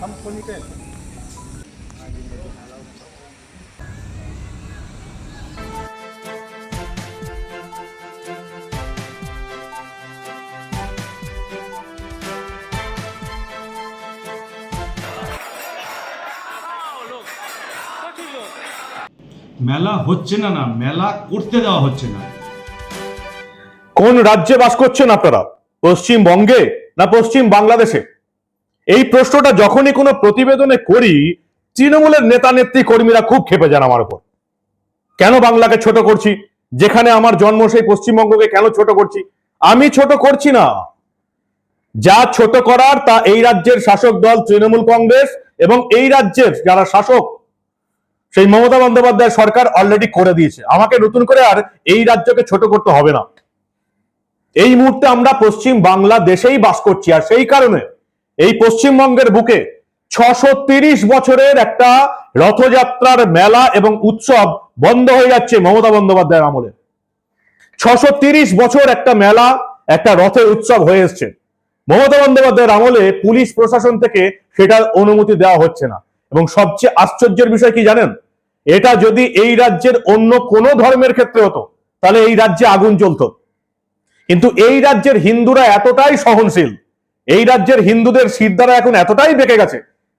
हम खोली पे মেলা হচ্ছে না না মেলা করতে দেওয়া হচ্ছে না কোন রাজ্যে বাস করছেন আপনারা পশ্চিমবঙ্গে না পশ্চিম বাংলাদেশে এই প্রশ্নটা যখনই কোনো প্রতিবেদনে করি, তৃণমূলের নেতা, নেত্রী, কর্মীরা খুব খেপে যান আমার উপর। কেন বাংলাকে ছোট করছি? যেখানে আমার জন্ম, সেই পশ্চিমবঙ্গকে কেন ছোট করছি? আমি ছোট করছি না। যা ছোট করার, তা এই রাজ্যের শাসক দল, তৃণমূল কংগ্রেস এবং এই রাজ্যের যারা শাসক, সেই মমতা বন্দ্যোপাধ্যায় সরকার অলরেডি করে দিয়েছে। আমাকে নতুন করে আর এই রাজ্যকে ছোট করতে হবে না। এই মুহূর্তে আমরা পশ্চিম বাংলাদেশেই বাস করছি, আর সেই কারণে এই পশ্চিমবঙ্গের বুকে ছশো বছরের একটা রথযাত্রার মেলা এবং উৎসব বন্ধ হয়ে যাচ্ছে মমতা বন্দ্যোপাধ্যায়ের আমলে। ছশো বছর একটা মেলা, একটা রথের উৎসব হয়ে এসছে। মমতা বন্দ্যোপাধ্যায়ের আমলে পুলিশ প্রশাসন থেকে সেটার অনুমতি দেওয়া হচ্ছে না। এবং সবচেয়ে আশ্চর্যের বিষয় কি জানেন? এটা যদি এই রাজ্যের অন্য কোনো ধর্মের ক্ষেত্রে হতো, তাহলে এই রাজ্যে আগুন জ্বলতো। কিন্তু এই রাজ্যের হিন্দুরা এতটাই সহনশীল এই রাজ্যের হিন্দুদের সিদ্ধারা এখন এতটাই বেঁকে গেছে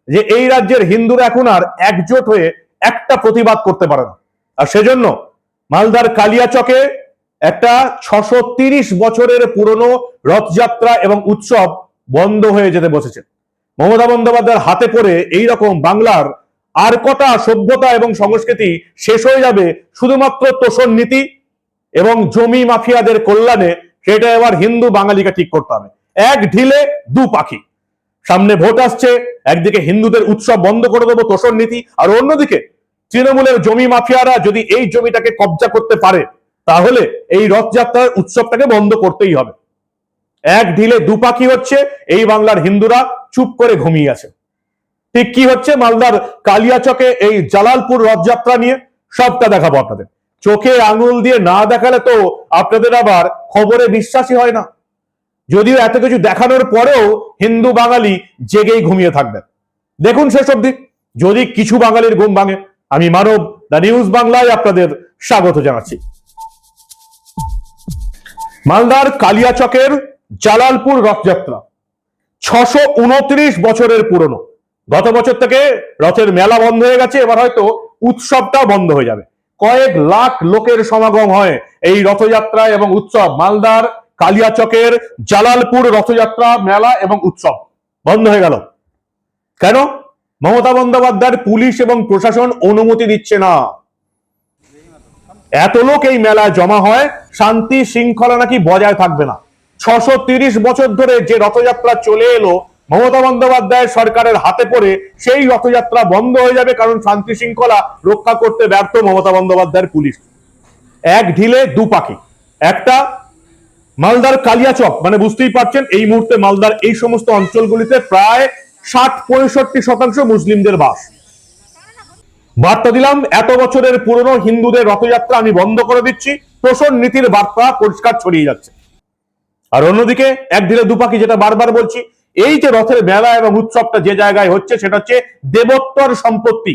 যে এই রাজ্যের হিন্দুরা এখন আর একজোট হয়ে একটা প্রতিবাদ করতে পারে না। আর সেজন্য মালদার কালিয়াচকে একটা ছশো বছরের পুরনো রথযাত্রা এবং উৎসব বন্ধ হয়ে যেতে বসেছে। মমতা বন্দ্যোপাধ্যায়ের হাতে পড়ে এই রকম বাংলার আর কটা সভ্যতা এবং সংস্কৃতি শেষ হয়ে যাবে শুধুমাত্র তোষণ নীতি এবং জমি মাফিয়াদের কল্যাণে, সেটা এবার হিন্দু বাঙালিকে ঠিক করতে হবে। এক ঢিলে দু পাখি। সামনে ভোট আসছে, একদিকে হিন্দুদের উৎসব বন্ধ করে দেবো তোষণ নীতি, আর অন্যদিকে তৃণমূলের জমি মাফিয়ারা যদি এই জমিটাকে কবজা করতে পারে, তাহলে এই রথযাত্রার উৎসবটাকে বন্ধ করতেই হবে। এক ঢিলে দু পাখি হচ্ছে, এই বাংলার হিন্দুরা চুপ করে ঘুমিয়ে আছে। ঠিক কি হচ্ছে মালদার কালিয়াচকে এই জালালপুর রথযাত্রা নিয়ে? সবটা দেখাবো আপনাদের। চোখে আঙুল দিয়ে না দেখালে তো আপনাদের আবার খবরে বিশ্বাসী হয় না। যদিও এত কিছু দেখানোর পরেও হিন্দু বাঙালি জেগেই ঘুমিয়ে থাকবেন। দেখুন সেসব দিক যদি কিছু বাঙালির ঘুম ভাঙে, আমি মানব দ্য নিউজ বাংলায় আপনাদের স্বাগত জানাচ্ছি। মালদার কালিয়াচকের জালালপুর রথযাত্রা, ছশো উনত্রিশ বছরের পুরনো। গত বছর থেকে রথের মেলা বন্ধ হয়ে গেছে, এবার হয়তো উৎসবটা বন্ধ হয়ে যাবে। কয়েক লাখ লোকের সমাগম হয় এই রথযাত্রা এবং উৎসব মালদার কালিয়াচকের জালালপুর রথযাত্রা মেলা এবং উৎসব বন্ধ হয়ে গেল। কেন? মমতা বন্দ্যোপাধ্যায়ের পুলিশ এবং প্রশাসন অনুমতি দিচ্ছে না। এত লোক এই মেলায় জমা হয়, শান্তি শৃঙ্খলা নাকি বজায় থাকবে না। ছশো বছর ধরে যে রথযাত্রা চলে এলো, মমতা বন্দ্যোপাধ্যায়ের সরকারের হাতে পড়ে সেই রথযাত্রা বন্ধ হয়ে যাবে কারণ শান্তি শৃঙ্খলা রক্ষা করতে ব্যর্থ মমতা বন্দ্যোপাধ্যায়ের পুলিশ। এক ঢিলে দু পাখি, একটা মালদার কালিয়াচক মানে বুঝতেই পারছেন, এই মুহূর্তে মালদার এই সমস্ত অঞ্চলগুলিতে প্রায় ষাট পঁয়ষট্টি শতাংশ মুসলিমদের বাস। বার্তা দিলাম, এত বছরের পুরনো হিন্দুদের রথযাত্রা আমি বন্ধ করে দিচ্ছি পোষণ নীতির বার্তা পরিষ্কার ছড়িয়ে যাচ্ছে। আর অন্যদিকে এক দিলে দুপাকি যেটা বারবার বলছি, এই যে রথের মেলা এবং উৎসবটা যে জায়গায় হচ্ছে, সেটা হচ্ছে দেবোত্তর সম্পত্তি।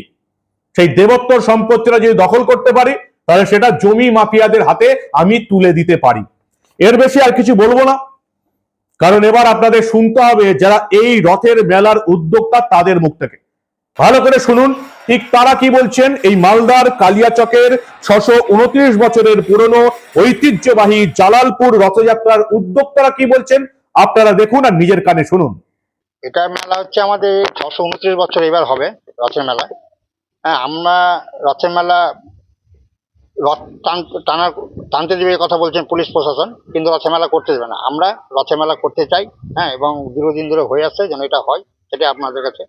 সেই দেবোত্তর সম্পত্তিটা যদি দখল করতে পারি, তাহলে সেটা জমি মাফিয়াদের হাতে আমি তুলে দিতে পারি। এর বেশি আর কিছু বলব না। কারণ এবার আপনাদের শুনতে হবে যারা এই রথের মেলার উদ্যোক্তা তাদের মুখ থেকে। ভালো করে শুনুন, ঠিক তারা কি বলছেন? এই মালদার কালিয়াচকের ছশো উনত্রিশ বছরের পুরনো ঐতিহ্যবাহী জালালপুর রথযাত্রার উদ্যোক্তারা কি বলছেন? আপনারা দেখুন আর নিজের কানে শুনুন। এটা মেলা হচ্ছে আমাদের ছশো উনত্রিশ বছর এবার হবে রথের মেলা হ্যাঁ আমরা রথের মেলা রথ টান টানার টানতে দেবে কথা বলছেন পুলিশ প্রশাসন কিন্তু রথের মেলা করতে দেবে না। আমরা রথের মেলা করতে চাই হ্যাঁ এবং দীর্ঘদিন ধরে হয়ে আসছে যেন এটা হয় সেটা আপনাদের কাছে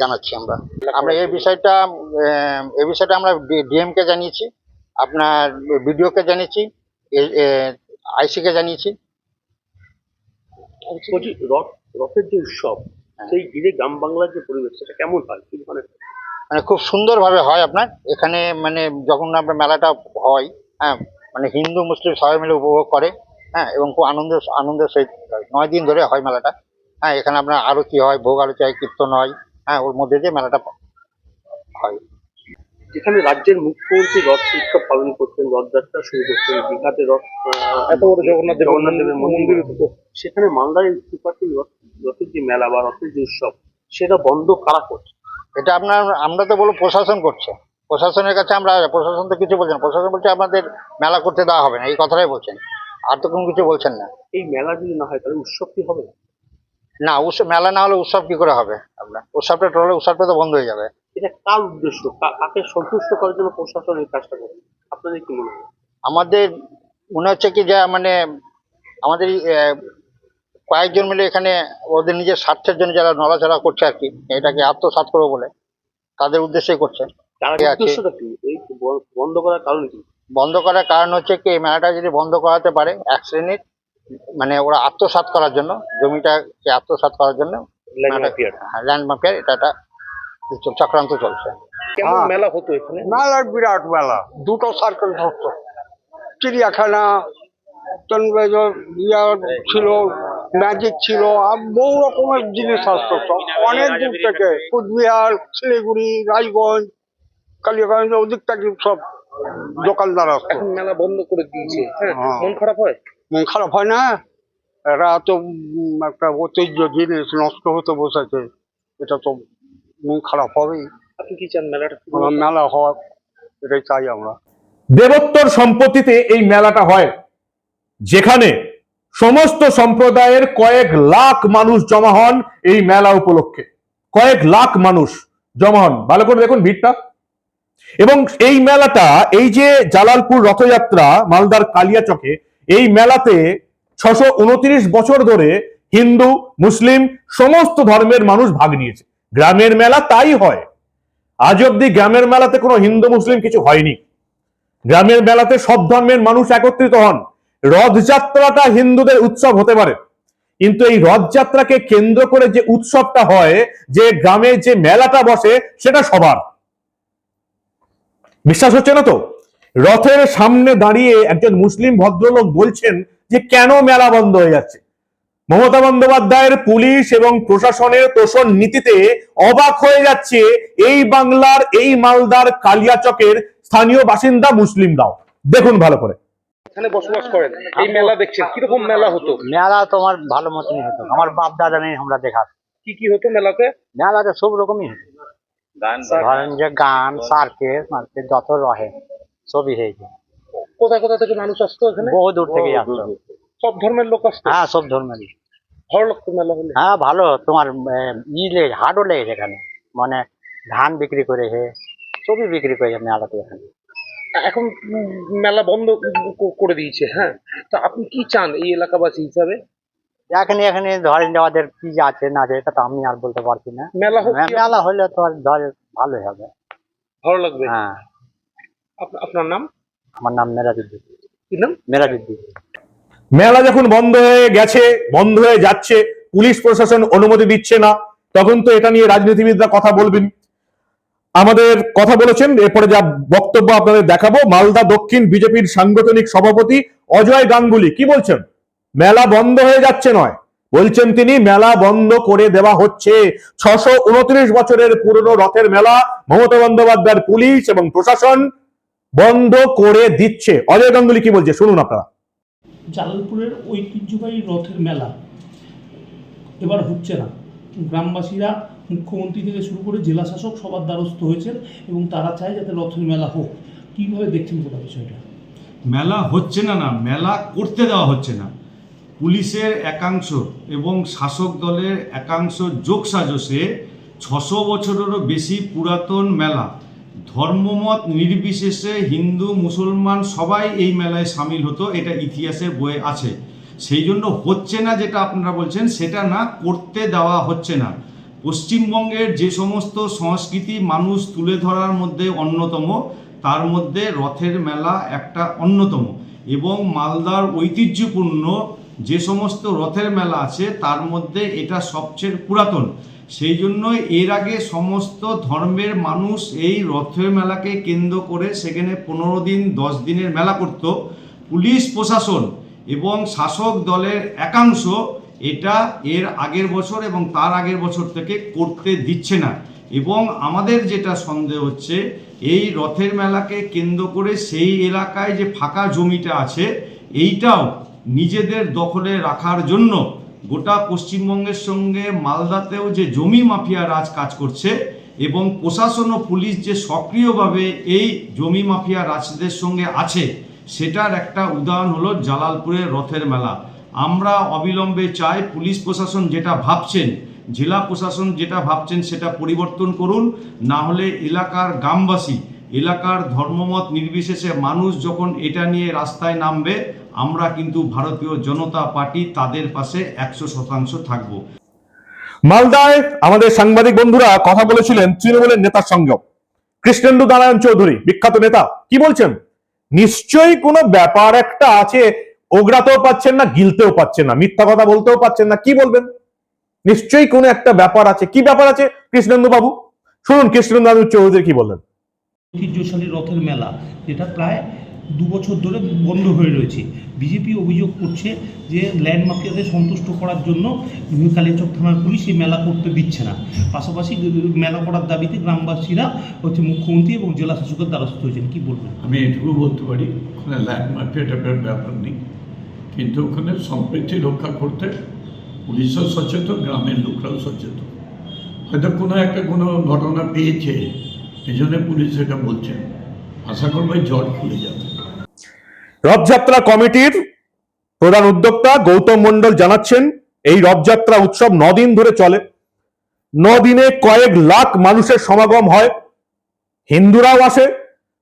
জানাচ্ছি আমরা। আমরা এই বিষয়টা এই বিষয়টা আমরা ডিএম কে জানিয়েছি আপনার বিডিওকে জানিয়েছি আইসি কে জানিয়েছি। রথ রথের যে উৎসব সেই ঘিরে গ্রাম বাংলার যে পরিবেশ সেটা কেমন হয়? কি ধরনের? মানে খুব সুন্দরভাবে হয় আপনার। এখানে মানে যখন আপনার মেলাটা হয় হ্যাঁ মানে হিন্দু মুসলিম সবাই মিলে উপভোগ করে হ্যাঁ এবং খুব আনন্দ আনন্দের সহিত হয়। নয় দিন ধরে হয় মেলাটা। হ্যাঁ এখানে আপনার আরতি হয় ভোগ আরতি হয় কীর্তন হয় হ্যাঁ ওর মধ্যে দিয়ে মেলাটা হয়। যেখানে রাজ্যের মুখ্যমন্ত্রী রথ উৎসব পালন করতেন রথযাত্রা শুরু করতেন দীঘাতে রথ এত বড় জগন্নাথ দেবের জগন্নাথ দেবের মন্দির। সেখানে মালদার এই ত্রিপাঠী রথ রথের যে মেলা বা রথের যে উৎসব সেটা বন্ধ কারা করছে? এটা আপনার আমরা তো বলব প্রশাসন করছে। প্রশাসনের কাছে আমরা প্রশাসন তো কিছু বলছেন না। প্রশাসন বলছে আমাদের মেলা করতে দেওয়া হবে না এই কথাটাই বলছেন। আর তো কোনো কিছু বলছেন না। এই মেলা যদি না হয় তাহলে উৎসব কি হবে? না উৎসব মেলা না হলে উৎসব কি করে হবে? আপনার উৎসবটা টলে উৎসবটা তো বন্ধ হয়ে যাবে। এটা কার উদ্দেশ্য? কাকে সন্তুষ্ট করার জন্য প্রশাসন এই কাজটা করে? আপনাদের কি মনে হয়? আমাদের মনে হচ্ছে কি যে মানে আমাদের কয়েকজন মিলে এখানে ওদের নিজের স্বার্থের জন্য যারা নড়াচড়া করছে আর কি এটাকে আত্মসাৎ করব বলে তাদের উদ্দেশ্যেই করছে। বন্ধ করার কারণ কি? বন্ধ করার কারণ হচ্ছে কি এই মেলাটা যদি বন্ধ করাতে পারে এক শ্রেণির মানে ওরা আত্মসাৎ করার জন্য জমিটাকে আত্মসাৎ করার জন্য ল্যান্ড মাফিয়ার। এটা একটা চক্রান্ত চলছে। কেমন মেলা হতো এখানে? মেলা বিরাট মেলা। দুটো সার্কেল চিড়িয়াখানা ছিল ম্যাজিক ছিল আর বহু রকমের জিনিস আসতো সব। অনেক দূর থেকে কুচবিহার শিলিগুড়ি রায়গঞ্জ কালিয়াগঞ্জ ওদিক থেকে সব দোকানদার আসতো। এখন মেলা বন্ধ করে দিয়েছে হ্যাঁ হ্যাঁ। মন খারাপ হয়? মন খারাপ হয় না এরা তো উম, একটা ঐতিহ্য জিনিস নষ্ট হতে বসেছে এটা তো মন খারাপ হবেই। আপনি কি চান মেলাটা আমার মেলা হওয়া এটাই চাই আমরা। দেবোত্তর সম্পত্তিতে এই মেলাটা হয় যেখানে সমস্ত সম্প্রদায়ের কয়েক লাখ মানুষ জমা হন এই মেলা উপলক্ষে। কয়েক লাখ মানুষ জমা হন। ভালো করে দেখুন ভিড়টা। এবং এই মেলাটা, এই যে জালালপুর রথযাত্রা, মালদার কালিয়াচকে, এই মেলাতে ছশো উনত্রিশ বছর ধরে হিন্দু, মুসলিম, সমস্ত ধর্মের মানুষ ভাগ নিয়েছে। গ্রামের মেলা তাই হয়। আজ অব্দি গ্রামের মেলাতে কোনো হিন্দু, মুসলিম কিছু হয়নি। গ্রামের মেলাতে সব ধর্মের মানুষ একত্রিত হন। রথযাত্রাটা হিন্দুদের উৎসব হতে পারে। কিন্তু এই রথযাত্রাকে কেন্দ্র করে যে উৎসবটা হয়, যে গ্রামে যে মেলাটা বসে, সেটা সবার। বিশ্বাস হচ্ছে না তো? রথের সামনে দাঁড়িয়ে একজন মুসলিম ভদ্রলোক বলছেন যে, কেন মেলা বন্ধ হয়ে যাচ্ছে? মমতা বন্দ্যোপাধ্যায়ের পুলিশ এবং প্রশাসনের তোষণ নীতিতে অবাক হয়ে যাচ্ছে এই বাংলার, এই মালদার কালিয়াচকের স্থানীয় বাসিন্দা মুসলিমরাও। দেখুন ভালো করে। এখানে বসবাস করেন? এই মেলা দেখছেন কীরকম মেলা হতো? মেলা তোমার ভালো মতনই হতো। আমার বাপ দাদা নেই আমরা দেখা কি কি হতো মেলাতে? মেলাতে সব রকমই হতো। ধরেন যে গান সার্কেস মার্কেট যত রহে সবই হয়েছে কোথা থেকে মানুষ আসতো এখানে? বহু দূর থেকে আসতো। সব ধর্মের লোক আসতো? হ্যাঁ সব ধর্মেরই। ভালো লাগতো মেলা হলে? হ্যাঁ ভালো। তোমার ই লেগে হাটও লেগেছে এখানে। মানে ধান বিক্রি করেছে সবই বিক্রি করেছে মেলাতে এখানে। এখন মেলা বন্ধ করে দিয়েছে হ্যাঁ? তা আপনি কি চান এই এলাকাবাসী হিসাবে? এখানে এখানে ধরেন আমাদের কি আছে না আছে এটা তো আমি আর বলতে পারছি না। মেলা মেলা হলে তো আর ধরে ভালোই হবে। ভালো লাগবে? হ্যাঁ। আপনার নাম? আমার নাম মেরাজুদ্দিন। কি নাম? মেরাজুদ্দিন। মেলা যখন বন্ধ হয়ে গেছে বন্ধ হয়ে যাচ্ছে পুলিশ প্রশাসন অনুমতি দিচ্ছে না তখন তো এটা নিয়ে রাজনীতিবিদরা কথা বলবেন। আমাদের কথা বলেছেন, এরপরে যা বক্তব্য আপনাদের দেখাবো, মালদা দক্ষিণ বিজেপির সাংগঠনিক সভাপতি অজয় গাঙ্গুলি, কি বলছেন? মেলা বন্ধ হয়ে যাচ্ছে নয়। বলছেন তিনি, মেলা বন্ধ করে দেওয়া হচ্ছে। ছশো উনত্রিশ বছরের পুরনো রথের মেলা মমতা বন্দ্যোপাধ্যায়ের পুলিশ এবং প্রশাসন বন্ধ করে দিচ্ছে। অজয় গাঙ্গুলি কি বলছে? শুনুন আপনারা। জালালপুরের ঐতিহ্যবাহী রথের মেলা এবার হচ্ছে না। গ্রামবাসীরা মুখ্যমন্ত্রী থেকে শুরু করে জেলা শাসক সবার দ্বারস্থ হয়েছেন এবং তারা চায় যাতে রথের মেলা হোক। কীভাবে দেখছেন গোটা বিষয়টা? মেলা হচ্ছে না না, মেলা করতে দেওয়া হচ্ছে না। পুলিশের একাংশ এবং শাসক দলের একাংশ যোগসাজশে ছশো বছরেরও বেশি পুরাতন মেলা। ধর্মমত নির্বিশেষে হিন্দু, মুসলমান সবাই এই মেলায় সামিল হতো, এটা ইতিহাসের বইয়ে আছে। সেই জন্য হচ্ছে না যেটা আপনারা বলছেন, সেটা না করতে দেওয়া হচ্ছে না। পশ্চিমবঙ্গের যে সমস্ত সংস্কৃতি মানুষ তুলে ধরার মধ্যে অন্যতম, তার মধ্যে রথের মেলা একটা অন্যতম এবং মালদার ঐতিহ্যপূর্ণ যে সমস্ত রথের মেলা আছে, তার মধ্যে এটা সবচেয়ে পুরাতন। সেই জন্য এর আগে সমস্ত ধর্মের মানুষ এই রথের মেলাকে কেন্দ্র করে সেখানে পনেরো দিন, দশ দিনের মেলা করত। পুলিশ, প্রশাসন এবং শাসক দলের একাংশ এটা এর আগের বছর এবং তার আগের বছর থেকে করতে দিচ্ছে না। এবং আমাদের যেটা সন্দেহ হচ্ছে, এই রথের মেলাকে কেন্দ্র করে সেই এলাকায় যে ফাঁকা জমিটা আছে, এইটাও নিজেদের দখলে রাখার জন্য গোটা পশ্চিমবঙ্গের সঙ্গে মালদাতেও যে জমি মাফিয়া রাজ কাজ করছে এবং প্রশাসন ও পুলিশ যে সক্রিয়ভাবে এই জমি মাফিয়া রাজদের সঙ্গে আছে, সেটার একটা উদাহরণ হলো জালালপুরের রথের মেলা। আমরা অবিলম্বে চাই পুলিশ প্রশাসন যেটা ভাবছেন, জেলা প্রশাসন যেটা ভাবছেন সেটা পরিবর্তন করুন, না হলে এলাকার গ্রামবাসী, এলাকার ধর্মমত নির্বিশেষে মানুষ যখন এটা নিয়ে রাস্তায় নামবে, আমরা কিন্তু ভারতীয় জনতা পার্টি তাদের পাশে একশো শতাংশ থাকব। মালদায় আমাদের সাংবাদিক বন্ধুরা কথা বলেছিলেন তৃণমূলের নেতার সঙ্গেও কৃষ্ণেন্দু নারায়ণ চৌধুরী, বিখ্যাত নেতা, কি বলছেন? নিশ্চয়ই কোনো ব্যাপার একটা আছে ওগরাতেও পাচ্ছেন না গিলতেও পাচ্ছেন না মিথ্যা কথা বলতেও পাচ্ছেন না কি বলবেন? নিশ্চয়ই কোনো একটা ব্যাপার আছে। কি ব্যাপার আছে কৃষ্ণেন্দু বাবু শুনুন কৃষ্ণেন্দু চৌধুরী কি বললেন? ঐতিহ্যশালী রথের মেলা যেটা প্রায় দু বছর ধরে বন্ধ হয়ে রয়েছে। বিজেপি অভিযোগ করছে যে ল্যান্ড মাফিয়াদের সন্তুষ্ট করার জন্য কালিয়াচক থানার পুলিশ এই মেলা করতে দিচ্ছে না। পাশাপাশি মেলা করার দাবিতে গ্রামবাসীরা হচ্ছে মুখ্যমন্ত্রী এবং জেলা শাসকের দ্বারস্থ হয়েছেন। কি বলবেন? আমি এটুকু বলতে পারি ল্যান্ড মাফিয়া টাইপের ব্যাপার নেই। কিন্তু ওখানে সম্প্রীতি রক্ষা করতে পুলিশও সচেতন, গ্রামের লোকরাও সচেতন। হয়তো কোনো একটা কোনো ঘটনা পেয়েছে এই জন্য পুলিশ এটা বলছেন আশা করব জট খুলে যাবে। রথযাত্রা কমিটির প্রধান উদ্যোক্তা গৌতম মণ্ডল জানাচ্ছেন, এই রথযাত্রা উৎসব দিন ধরে চলে। দিনে কয়েক লাখ মানুষের সমাগম হয়, হিন্দুরাও আসে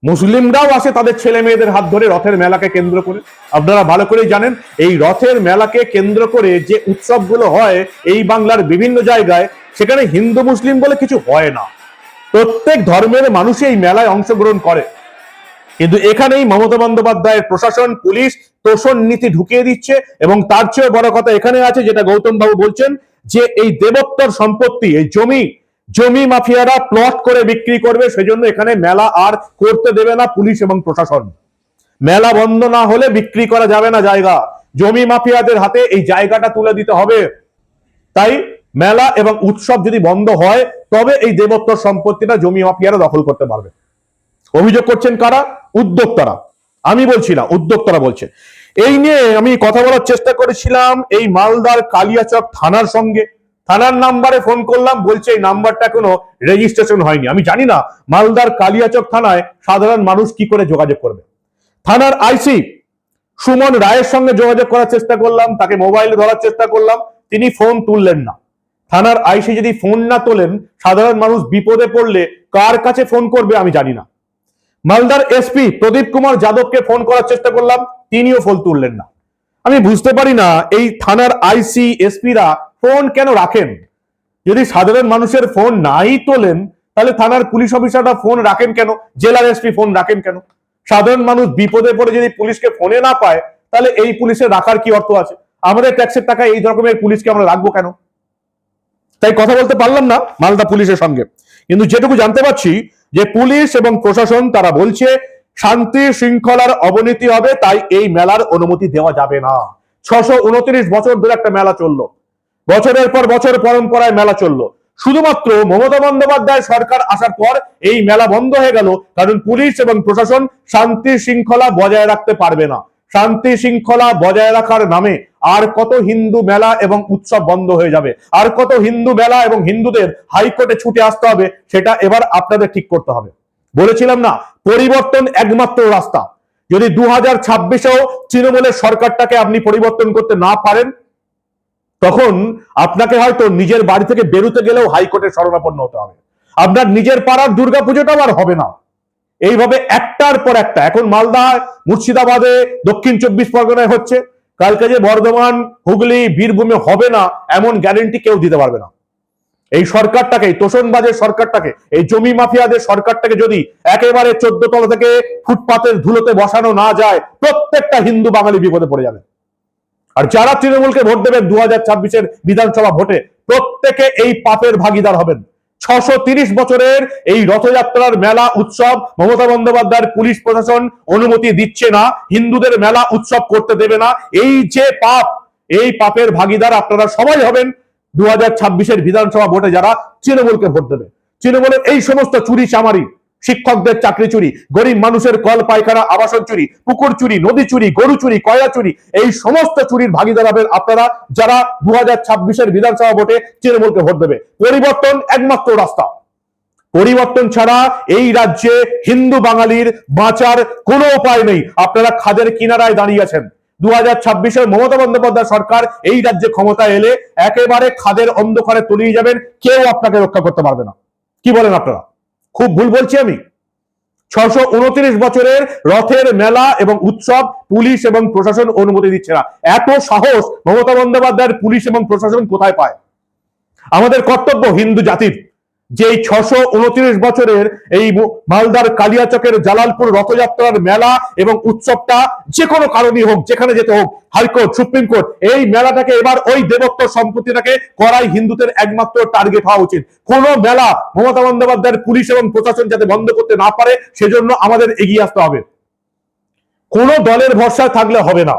মুসলিমরাও আসে তাদের ছেলে মেয়েদের হাত ধরে রথের মেলাকে কেন্দ্র করে। আপনারা ভালো করেই জানেন, এই রথের মেলাকে কেন্দ্র করে যে উৎসবগুলো হয় এই বাংলার বিভিন্ন জায়গায়, সেখানে হিন্দু, মুসলিম বলে কিছু হয় না। প্রত্যেক ধর্মের মানুষই এই মেলায় অংশগ্রহণ করে। কিন্তু এখানেই মমতা বন্দ্যোপাধ্যায়ের প্রশাসন, পুলিশ, তোষণ নীতি ঢুকিয়ে দিচ্ছে এবং তার চেয়ে বড় কথা এখানে আছে, যেটা গৌতম বাবু বলছেন, যে এই দেবোত্তর সম্পত্তি, এই জমি জমি মাফিয়ারা প্লট করে বিক্রি করবে, সেজন্য এখানে মেলা আর করতে দেবে না পুলিশ এবং প্রশাসন। মেলা বন্ধ না হলে বিক্রি করা যাবে না জায়গা। জমি মাফিয়াদের হাতে এই জায়গাটা তুলে দিতে হবে। তাই মেলা এবং উৎসব যদি বন্ধ হয়, তবে এই দেবোত্তর সম্পত্তিটা জমি মাফিয়ারা দখল করতে পারবে। অভিযোগ করছেন কারা? উদ্যোক্তারা। আমি বলছি না, উদ্যোক্তারা বলছে। এই নিয়ে আমি কথা বলার চেষ্টা করেছিলাম এই মালদার কালিয়াচক থানার সঙ্গে। থানার নাম্বারে ফোন করলাম, বলছে এই নাম্বারটা কোনো রেজিস্ট্রেশন হয়নি। আমি জানি না মালদার কালিয়াচক থানায় সাধারণ মানুষ কি করে যোগাযোগ করবে। থানার আইসি সুমন রায়ের সঙ্গে যোগাযোগ করার চেষ্টা করলাম, তাকে মোবাইলে ধরার চেষ্টা করলাম, তিনি ফোন তুললেন না। থানার আইসি যদি ফোন না তোলেন, সাধারণ মানুষ বিপদে পড়লে কার কাছে ফোন করবে আমি জানি না। মালদার এসপি প্রদীপ কুমার যাদবকে ফোন করার চেষ্টা করলাম, তিনিও ফোন তুললেন না। আমি বুঝতে পারি না, এই থানার আইসি, এসপিরা ফোন কেন রাখেন? যদি সাধারণ মানুষের ফোন নাই তোলেন, তাহলে থানার পুলিশ অফিসাররা ফোন রাখেন কেন? জেলার এসপি ফোন রাখেন কেন? সাধারণ মানুষ বিপদে পড়ে যদি পুলিশকে ফোনে না পায়, তাহলে এই পুলিশের রাখার কি অর্থ আছে? আমাদের ট্যাক্সের টাকা এই রকমের পুলিশকে আমরা রাখব কেন? তাই কথা বলতে পারলাম না মালদা পুলিশের সঙ্গে। কিন্তু যেটুকু জানতে পারছি, যে পুলিশ এবং প্রশাসন তারা বলছে, শান্তি শৃঙ্খলার অবনতি হবে, তাই এই মেলার অনুমতি দেওয়া যাবে না। ছশো উনত্রিশ বছর ধরে একটা মেলা চলল। বছরের পর বছর পরম্পরায় মেলা চলল। শুধুমাত্র মমতা বন্দ্যোপাধ্যায় সরকার আসার পর এই মেলা বন্ধ হয়ে গেল, কারণ পুলিশ এবং প্রশাসন শান্তি শৃঙ্খলা বজায় রাখতে পারবে না। শান্তি শৃঙ্খলা বজায় রাখার নামে আর কত হিন্দু মেলা এবং উৎসব বন্ধ হয়ে যাবে, আর কত হিন্দু মেলা এবং হিন্দুদের হাইকোর্টে ছুটে আসতে হবে, সেটা এবার আপনাদের ঠিক করতে হবে। বলেছিলাম না, পরিবর্তন একমাত্র রাস্তা। যদি দু হাজার ছাব্বিশেও তৃণমূলের সরকারটাকে আপনি পরিবর্তন করতে না পারেন তখন আপনাকে হয়তো নিজের বাড়ি থেকে বেরোতে গেলেও হাইকোর্টের শরণাপন্ন হতে হবে। আপনার নিজের পাড়ার দুর্গাপুজোটাও আর হবে না। এইভাবে একটার পর একটা, এখন মালদা মুর্শিদাবাদে, দক্ষিণ চব্বিশ পরগনায় হচ্ছে। কালকে যে বর্ধমান, হুগলি, বীরভূমে হবে না, এমন গ্যারেন্টি কেউ দিতে পারবে না। এই সরকারটাকে তোষণবাজের সরকারটাকে, এই জমি মাফিয়াদের সরকারটাকে যদি একেবারে চোদ্দ তলা থেকে ফুটপাতের ধুলোতে বসানো না যায়, প্রত্যেকটা হিন্দু বাঙালি বিপদে পড়ে যাবে। আর যারা তৃণমূলকে ভোট দেবেন দু হাজার ছাব্বিশের বিধানসভা ভোটে, প্রত্যেকে এই পাপের ভাগিদার হবেন। ছশো বছরের এই রথযাত্রার মেলা উৎসব মমতা বন্দ্যোপাধ্যায়ের পুলিশ প্রশাসন অনুমতি দিচ্ছে না, হিন্দুদের মেলা উৎসব করতে দেবে না। এই যে পাপ, এই পাপের ভাগিদার আপনারা সবাই হবেন দু হাজার বিধানসভা ভোটে যারা তৃণমূলকে ভোট দেবে। তৃণমূলের এই সমস্ত চুরি চামারি শিক্ষকদের চাকরি চুরি, গরিব মানুষের কল, পায়খানা, আবাসন চুরি, পুকুর চুরি, নদী চুরি, গরু চুরি, কয়লা চুরি, এই সমস্ত চুরির ভাগিদার হবেন আপনারা যারা দু হাজার ছাব্বিশের বিধানসভা ভোটে তৃণমূলকে ভোট দেবে। পরিবর্তন একমাত্র রাস্তা। পরিবর্তন ছাড়া এই রাজ্যে হিন্দু বাঙালির বাঁচার কোনো উপায় নেই। আপনারা খাদের কিনারায় দাঁড়িয়ে আছেন। দু হাজার ছাব্বিশের মমতা বন্দ্যোপাধ্যায় সরকার এই রাজ্যে ক্ষমতায় এলে একেবারে খাদের অন্ধকারে তলিয়ে যাবেন। কেউ আপনাকে রক্ষা করতে পারবে না। কি বলেন আপনারা? খুব ভুল বলছি আমি। ছশো উনত্রিশ বছরের রথের মেলা এবং উৎসব পুলিশ এবং প্রশাসন অনুমতি দিচ্ছে না। এত সাহস মমতা বন্দ্যোপাধ্যায়ের পুলিশ এবং প্রশাসন কোথায় পায়? আমাদের কর্তব্য হিন্দু জাতির। যে ছশো উনত্রিশ বছরের এই মালদার কালিয়াচকের জালালপুর রথযাত্রার মেলা এবং উৎসবটা যে কোনো কারণেই হোক, যেখানে যেতে হোক, হাইকোর্ট, সুপ্রিম কোর্ট, এই মেলাটাকে এবার ওই দেবত্ব সম্পত্তিটাকে করাই হিন্দুদের একমাত্র টার্গেট হওয়া উচিত। কোন মেলা মমতা বন্দ্যোপাধ্যায়ের পুলিশ এবং প্রশাসন যাতে বন্ধ করতে না পারে, সেজন্য আমাদের এগিয়ে আসতে হবে। কোন দলের ভরসায় থাকলে হবে না।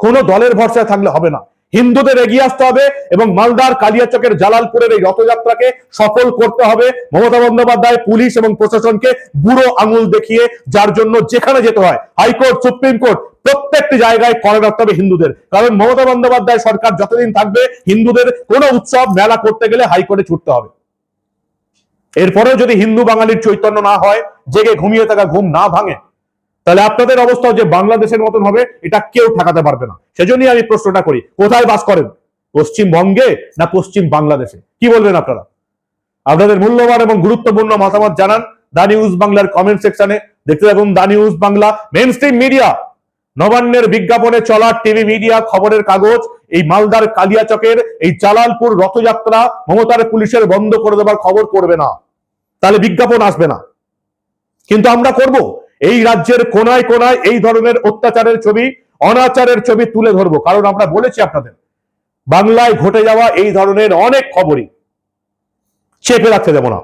কোন দলের ভরসায় থাকলে হবে না। হিন্দুদের এগিয়ে আসতে হবে এবং মালদার কালিয়াচকের জালালপুরের এই রথযাত্রাকে সফল করতে হবে। মমতা বন্দ্যোপাধ্যায়, পুলিশ এবং প্রশাসনকে বুড়ো আঙুল দেখিয়ে যার জন্য যেখানে যেতে হয়, হাইকোর্ট, সুপ্রিম কোর্ট, প্রত্যেকটি জায়গায় করে রাখতে হবে হিন্দুদের। কারণ মমতা বন্দ্যোপাধ্যায় সরকার যতদিন থাকবে, হিন্দুদের কোনো উৎসব, মেলা করতে গেলে হাইকোর্টে ছুটতে হবে। এরপরেও যদি হিন্দু বাঙালির চৈতন্য না হয়, জেগে ঘুমিয়ে থাকা ঘুম না ভাঙে তাহলে আপনাদের অবস্থাও যে বাংলাদেশের মতন হবে, এটা কেউ ঠেকাতে পারবে না। সেজন্যই আমি প্রশ্নটা করি, কোথায় বাস করেন? পশ্চিমবঙ্গে না পশ্চিম বাংলাদেশে? কি বলবেন আপনারা? আপনাদের মূল্যবান এবং গুরুত্বপূর্ণ মতামত জানান দা নিউজ বাংলার কমেন্ট সেকশনে দেখতে থাকুন the news Bangla mainstream media নবান্নের বিজ্ঞাপনে চলা টিভি মিডিয়া খবরের কাগজ, এই মালদার কালিয়াচকের এই জালালপুর রথযাত্রা মমতার পুলিশের বন্ধ করে দেবার খবর করবে না। তাহলে বিজ্ঞাপন আসবে না। কিন্তু আমরা করব। এই রাজ্যের কোনায় কোনায় এই ধরনের অত্যাচারের ছবি, অনাচারের ছবি তুলে ধরবো। কারণ আমরা বলেছি আপনাদের, বাংলায় ঘটে যাওয়া এই ধরনের অনেক খবরই। চেপে রাখতে দেব না।